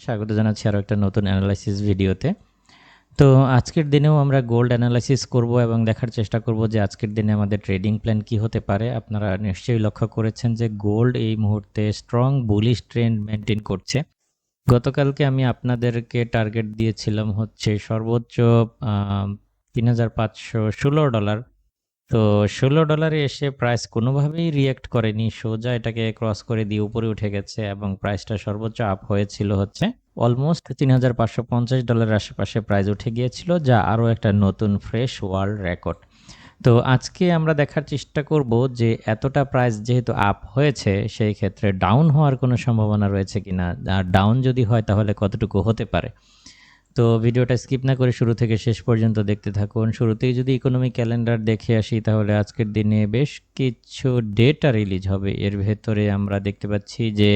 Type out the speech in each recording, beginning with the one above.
স্বাগত জানাচ্ছি আরও একটা নতুন অ্যানালাইসিস ভিডিওতে তো আজকের দিনেও আমরা গোল্ড অ্যানালাইসিস করব এবং দেখার চেষ্টা করব যে আজকের দিনে আমাদের ট্রেডিং প্ল্যান কি হতে পারে। আপনারা নিশ্চয়ই লক্ষ্য করেছেন যে গোল্ড এই মুহূর্তে স্ট্রং বুলিশ ট্রেন্ড মেনটেন করছে। গতকালকে আমি আপনাদেরকে টার্গেট দিয়েছিলাম হচ্ছে সর্বোচ্চ তিন হাজার পাঁচশো ষোলো ডলার তো ষোলো ডলারে এসে প্রাইস কোনোভাবেই রিয়েক্ট করেনি। সোজা এটাকে ক্রস করে দিয়ে উপরে উঠে গেছে এবং প্রাইসটা সর্বোচ্চ আপ হয়েছিল হচ্ছে অলমোস্ট তিন হাজার পাঁচশো পঞ্চাশ ডলারের আশেপাশে প্রাইস উঠে গিয়েছিল, যা আরও একটা নতুন ফ্রেশ ওয়ার্ল্ড রেকর্ড তো আজকে আমরা দেখার চেষ্টা করব যে এতটা প্রাইস যেহেতু আপ হয়েছে, সেই ক্ষেত্রে ডাউন হওয়ার কোনো সম্ভাবনা রয়েছে কিনা। আর ডাউন যদি হয় তাহলে কতটুকু হতে পারে? তো ভিডিওটা স্কিপ না করে শুরু থেকে শেষ পর্যন্ত দেখতে থাকুন। শুরুতেই যদি ইকোনমিক ক্যালেন্ডার দেখে আসি, তাহলে আজকের দিনে বেশ কিছু ডেটা রিলিজ হবে। এর ভেতরে আমরা দেখতে পাচ্ছি যে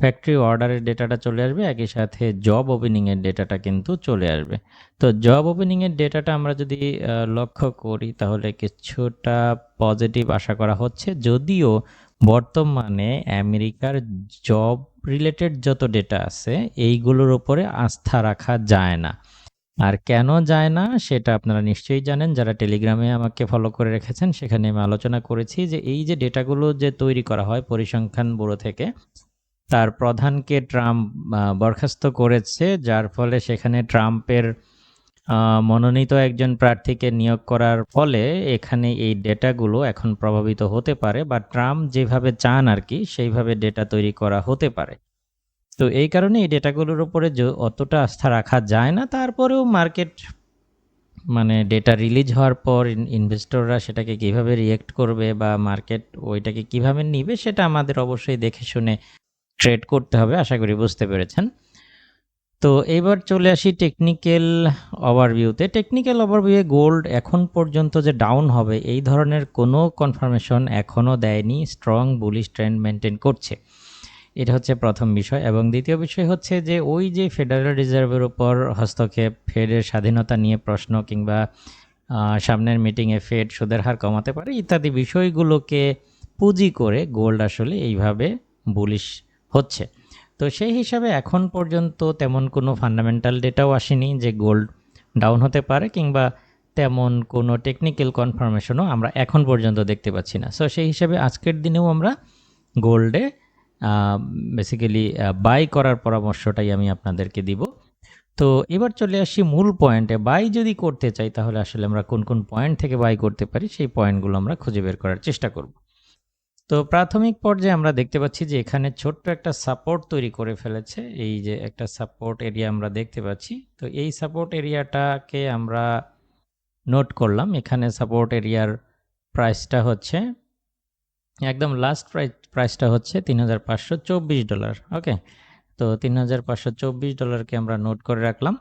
ফ্যাক্টরি অর্ডারের ডেটাটা চলে আসবে, একই সাথে জব ওপেনিংয়ের ডেটাটা কিন্তু চলে আসবে। তো জব ওপেনিংয়ের ডেটাটা আমরা যদি লক্ষ্য করি, তাহলে কিছুটা পজিটিভ আশা করা হচ্ছে। যদিও বর্তমানে আমেরিকার জব রিলেটেড যত ডেটা আছে, এইগুলোর উপরে আস্থা রাখা যায় না। আর কেন যায় না, সেটা আপনারা নিশ্চয়ই জানেন। যারা টেলিগ্রামে আমাকে ফলো করে রেখেছেন, সেখানে আমি আলোচনা করেছি যে এই যে ডেটাগুলো যে তৈরি করা হয় পরিসংখ্যান ব্যুরো থেকে, তার প্রধানকে ট্রাম্প বরখাস্ত করেছে, যার ফলে সেখানে ট্রাম্পের মনোনীত একজন প্রার্থীকে নিয়োগ করার ফলে এখানে এই ডেটাগুলো এখন প্রভাবিত হতে পারে বা ট্রাম্প যেভাবে চান আর কি, সেইভাবে ডেটা তৈরি করা হতে পারে। তো এই কারণে এই ডেটাগুলোর উপরে অতটা আস্থা রাখা যায় না, তারপরেও মার্কেট মানে ডেটা রিলিজ হওয়ার পর ইনভেস্টররা সেটাকে কীভাবে রিয়েক্ট করবে বা মার্কেট ওইটাকে কীভাবে নিবে, সেটা আমাদের অবশ্যই দেখে শুনে ট্রেড করতে হবে, আশা করি বুঝতে পেরেছেন। তো এবার চলে আসি টেকনিক্যাল ওভারভিউতে টেকনিক্যাল ওভারভিউয়ে গোল্ড এখন পর্যন্ত যে ডাউন হবে, এই ধরনের কোনো কনফার্মেশন এখনও দেয়নি স্ট্রং বুলিশ ট্রেন্ড মেনটেন করছে। এটা হচ্ছে প্রথম বিষয় এবং দ্বিতীয় বিষয় হচ্ছে যে ওই যে ফেডারেল রিজার্ভের উপর হস্তক্ষেপ ফেডের স্বাধীনতা নিয়ে প্রশ্ন কিংবা সামনের মিটিংয়ে ফেড সুদের হার কমাতে পারে, ইত্যাদি বিষয়গুলোকে পুঁজি করে গোল্ড আসলে এইভাবে বুলিশ হচ্ছে। তো সেই হিসাবে এখন পর্যন্ত তেমন কোনো ফান্ডামেন্টাল ডেটাও আসেনি যে গোল্ড ডাউন হতে পারে কিংবা তেমন কোনো টেকনিক্যাল কনফার্মেশনও আমরা এখন পর্যন্ত দেখতে পাচ্ছি না। সো সেই হিসাবে আজকের দিনেও আমরা গোল্ডে বেসিক্যালি বাই করার পরামর্শটাই আমি আপনাদেরকে দিব। তো এবার চলে আসি মূল পয়েন্টে বাই যদি করতে চাই তাহলে আসলে আমরা কোন কোন পয়েন্ট থেকে বাই করতে পারি সেই পয়েন্টগুলো আমরা খুঁজে বের করার চেষ্টা করব। তো প্রাথমিক পর্যায়ে আমরা দেখতে পাচ্ছি যে এখানে ছোট্ট একটা সাপোর্ট তৈরি করে ফেলেছে। এই যে একটা সাপোর্ট এরিয়া আমরা দেখতে পাচ্ছি। তো এই সাপোর্ট এরিয়াটাকে আমরা নোট করলাম। এখানে সাপোর্ট এরিয়ার প্রাইসটা হচ্ছে, একদম লাস্ট প্রাইস প্রাইসটা হচ্ছে তিন হাজার পাঁচশো চব্বিশ ডলার ওকে তো তিন হাজার পাঁচশো চব্বিশ ডলারকে আমরা নোট করে রাখলাম।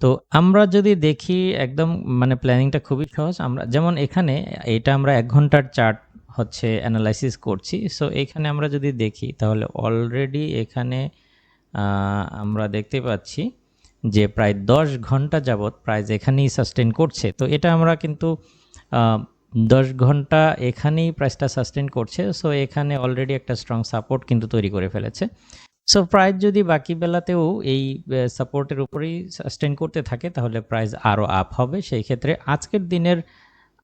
তো আমরা যদি দেখি, একদম মানে প্ল্যানিংটা খুবই সহজ। আমরা, যেমন এখানে, এটা আমরা এক ঘণ্টার চার্ট হচ্ছে অ্যানালাইসিস করছি। সো এখানে আমরা যদি দেখি, তাহলে অলরেডি এখানে আমরা দেখতে পাচ্ছি যে প্রায় দশ ঘণ্টা যাবৎ প্রাইস এখানেই সাস্টেন করছে। তো এটা আমরা কিন্তু দশ ঘণ্টা এখানেই প্রাইসটা সাস্টেন করছে। সো এখানে অলরেডি একটা স্ট্রং সাপোর্ট কিন্তু তৈরি করে ফেলেছে। সো প্রাইস যদি বাকি বেলাতেও এই সাপোর্টের উপরেই সাস্টেন করতে থাকে, তাহলে প্রাইস আরও আপ হবে। সেই ক্ষেত্রে আজকের দিনের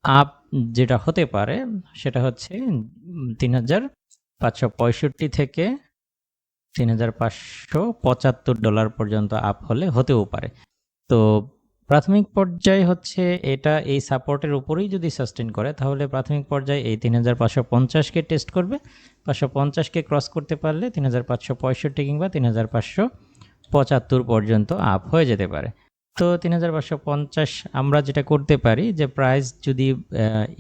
আপ যেটা হতে পারে, সেটা হচ্ছে তিন হাজার পাঁচশো পঁয়ষট্টি থেকে তিন হাজার পাঁচশো পঁচাত্তর ডলার পর্যন্ত আপ হলে হতেও পারে। তো প্রাথমিক পর্যায়ে হচ্ছে এটা এই সাপোর্টের উপরেই যদি সাস্টেন করে, তাহলে প্রাথমিক পর্যায়ে এই তিন হাজার পাঁচশো পঞ্চাশকে টেস্ট করবে। পাঁচশো পঞ্চাশকে ক্রস করতে পারলে তিন হাজার পাঁচশো পঁয়ষট্টি কিংবা তিন হাজার পাঁচশো পঁচাত্তর পর্যন্ত আপ হয়ে যেতে পারে। তো তিন হাজার পাঁচশো পঞ্চাশ আমরা যেটা করতে পারি যে প্রাইস যদি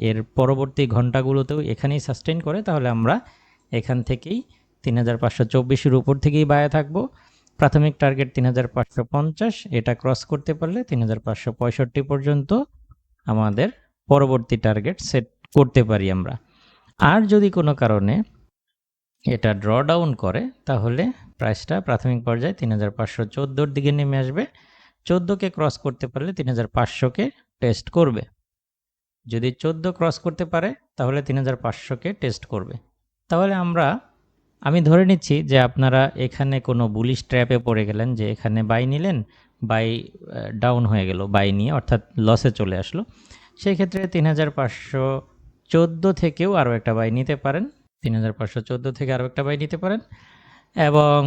এর পরবর্তী ঘন্টাগুলোতেও এখানেই সাস্টেন করে, তাহলে আমরা এখান থেকেই তিন হাজার পাঁচশো চব্বিশের উপর থেকেই বায়ে থাকব। প্রাথমিক টার্গেট তিন হাজার পাঁচশো পঞ্চাশ, এটা ক্রস করতে পারলে তিন হাজার পাঁচশো পঁয়ষট্টি পর্যন্ত আমাদের পরবর্তী টার্গেট সেট করতে পারি আমরা। আর যদি কোনো কারণে এটা ড্র ডাউন করে, তাহলে প্রাইসটা প্রাথমিক পর্যায়ে তিন হাজার পাঁচশো চোদ্দোর দিকে নেমে আসবে। চোদ্দোকে ক্রস করতে পারলে তিন হাজার পাঁচশোকে টেস্ট করবে। যদি চোদ্দ ক্রস করতে পারে, তাহলে তিন হাজার পাঁচশোকে টেস্ট করবে। তাহলে আমরা, আমি ধরে নিচ্ছি যে আপনারা এখানে কোনো বুলিশ ট্র্যাপে পড়ে গেলেন যে এখানে বাই নিলেন বাই ডাউন হয়ে গেল বাই নিয়ে, অর্থাৎ লসে চলে আসলো। সেই ক্ষেত্রে তিন হাজার পাঁচশো চোদ্দ থেকেও আরও একটা বাই নিতে পারেন। তিন হাজার পাঁচশো চোদ্দ থেকে আরও একটা বাই নিতে পারেন। এবং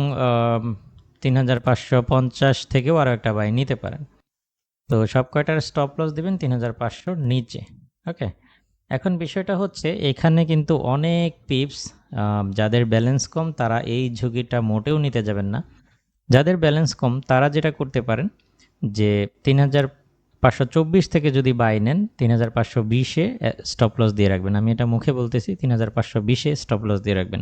তিন হাজার পাঁচশো পঞ্চাশ থেকেও আরও একটা বাই নিতে পারেন। তো সব কয়টার স্টপ লস দেবেন তিন হাজার পাঁচশোর নিচে ওকে এখন বিষয়টা হচ্ছে, এখানে কিন্তু অনেক পিপস যাদের ব্যালেন্স কম, তারা এই ঝুঁকিটা মোটেও নিতে যাবেন না। যাদের ব্যালেন্স কম, তারা যেটা করতে পারেন যে, তিন হাজার পাঁচশো চব্বিশ থেকে যদি বাই নেন, তিন হাজার পাঁচশো বিশে স্টপ লস দিয়ে রাখবেন। আমি এটা মুখে বলতেছি, তিন হাজার পাঁচশো বিশে স্টপ লস দিয়ে রাখবেন।